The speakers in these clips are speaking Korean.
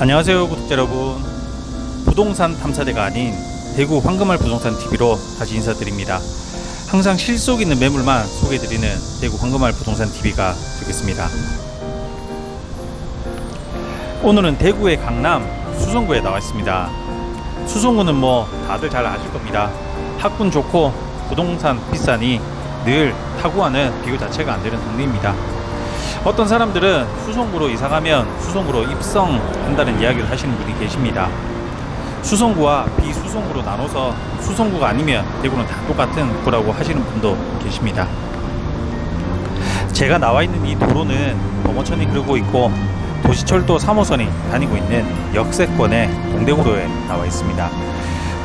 안녕하세요 구독자 여러분. 부동산 탐사대가 아닌 대구 황금알 부동산 TV로 다시 인사드립니다. 항상 실속 있는 매물만 소개해드리는 대구 황금알 부동산 TV가 되겠습니다. 오늘은 대구의 강남 수성구에 나와 있습니다. 수성구는 뭐 다들 잘 아실 겁니다. 학군 좋고 부동산 비싸니 늘 타구와는 비교 자체가 안 되는 동네입니다 어떤 사람들은 수성구로 이사가면 수성구로 입성한다는 이야기를 하시는 분이 계십니다. 수성구와 비수성구로 나눠서 수성구가 아니면 대구는 다 똑같은 구라고 하시는 분도 계십니다. 제가 나와 있는 이 도로는 범어천이 흐르고 있고 도시철도 3호선이 다니고 있는 역세권의 동대구로에 나와 있습니다.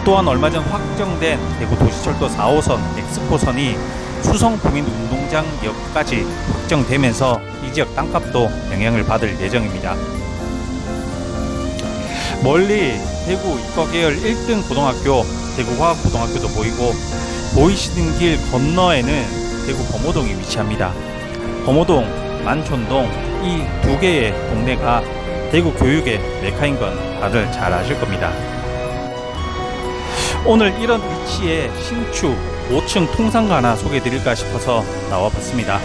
또한 얼마 전 확정된 대구 도시철도 4호선 엑스포선이 수성구민운동장 역까지 확정되면서 이 지역 땅값도 영향을 받을 예정입니다. 멀리 대구 이과계열 1등 고등학교 대구화학고등학교도 보이고 보이시는 길 건너에는 대구 범호동이 위치합니다. 범호동, 만촌동 이 두 개의 동네가 대구 교육의 메카인 건 다들 잘 아실 겁니다. 오늘 이런 위치에 신축 5층 통상가 하나 소개해 드릴까 싶어서 나와 봤습니다.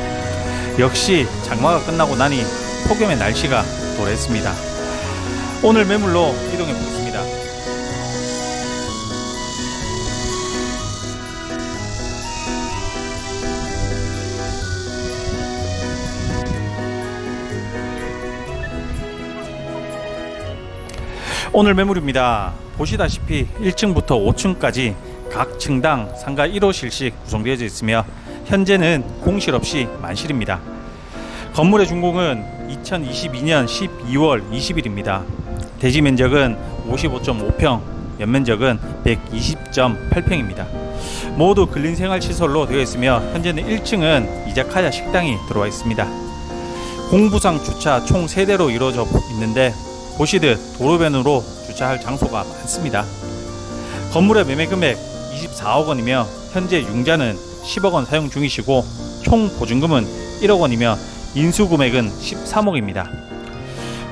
역시 장마가 끝나고 나니 폭염의 날씨가 도래했습니다. 오늘 매물로 이동해 보겠습니다. 오늘 매물입니다. 보시다시피 1층부터 5층까지 각 층당 상가 1호실씩 구성되어져 있으며 현재는 공실 없이 만실입니다. 건물의 준공은 2022년 12월 20일입니다. 대지 면적은 55.5평, 연면적은 120.8평입니다. 모두 근린 생활 시설로 되어 있으며 현재는 1층은 이자카야 식당이 들어와 있습니다. 공부상 주차 총 3대로 이루어져 있는데 보시듯 도로변으로 주차할 장소가 많습니다. 건물의 매매 금액 24억 원이며 현재 융자는 10억 원 사용 중이시고 총 보증금은 1억 원이며 인수 금액은 13억입니다.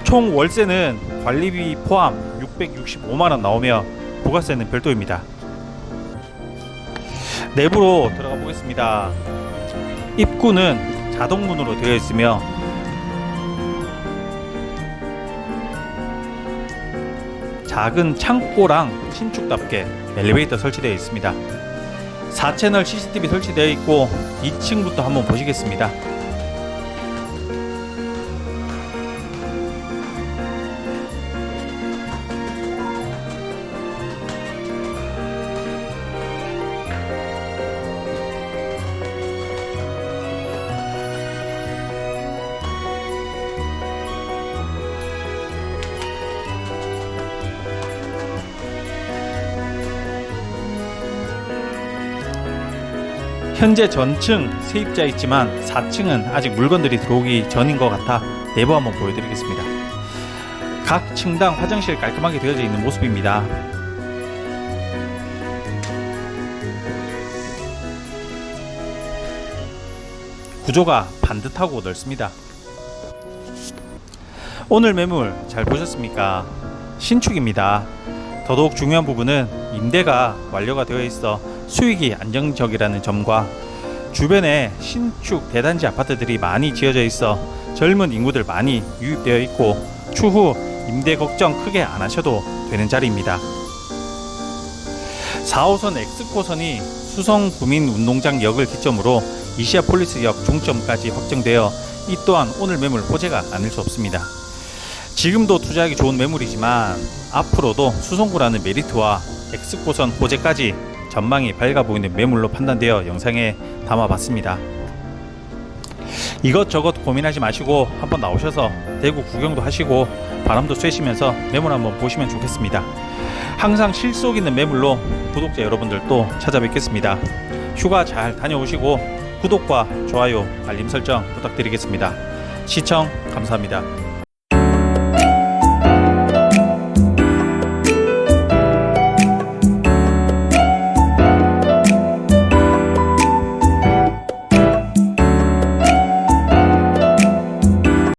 총 월세는 관리비 포함 665만 원 나오며 부가세는 별도입니다. 내부로 들어가 보겠습니다. 입구는 자동문으로 되어 있으며 작은 창고랑 신축답게 엘리베이터 설치되어 있습니다. 4채널 CCTV 설치되어 있고 2층부터 한번 보시겠습니다. 현재 전층 세입자 있지만 4층은 아직 물건들이 들어오기 전인 것 같아 내부 한번 보여드리겠습니다. 각 층당 화장실 깔끔하게 되어져 있는 모습입니다. 구조가 반듯하고 넓습니다. 오늘 매물 잘 보셨습니까? 신축입니다. 더더욱 중요한 부분은 임대가 완료가 되어 있어 수익이 안정적이라는 점과 주변에 신축 대단지 아파트들이 많이 지어져 있어 젊은 인구들 많이 유입되어 있고 추후 임대 걱정 크게 안 하셔도 되는 자리입니다. 4호선 엑스코선이 수성 구민운동장 역을 기점으로 이시아폴리스역 종점까지 확정되어 이 또한 오늘 매물 호재가 아닐 수 없습니다. 지금도 투자하기 좋은 매물이지만 앞으로도 수성구라는 메리트와 엑스코선 호재까지 전망이 밝아 보이는 매물로 판단되어 영상에 담아봤습니다. 이것저것 고민하지 마시고 한번 나오셔서 대구 구경도 하시고 바람도 쐬시면서 매물 한번 보시면 좋겠습니다. 항상 실속 있는 매물로 구독자 여러분들도 찾아뵙겠습니다. 휴가 잘 다녀오시고 구독과 좋아요, 알림 설정 부탁드리겠습니다. 시청 감사합니다.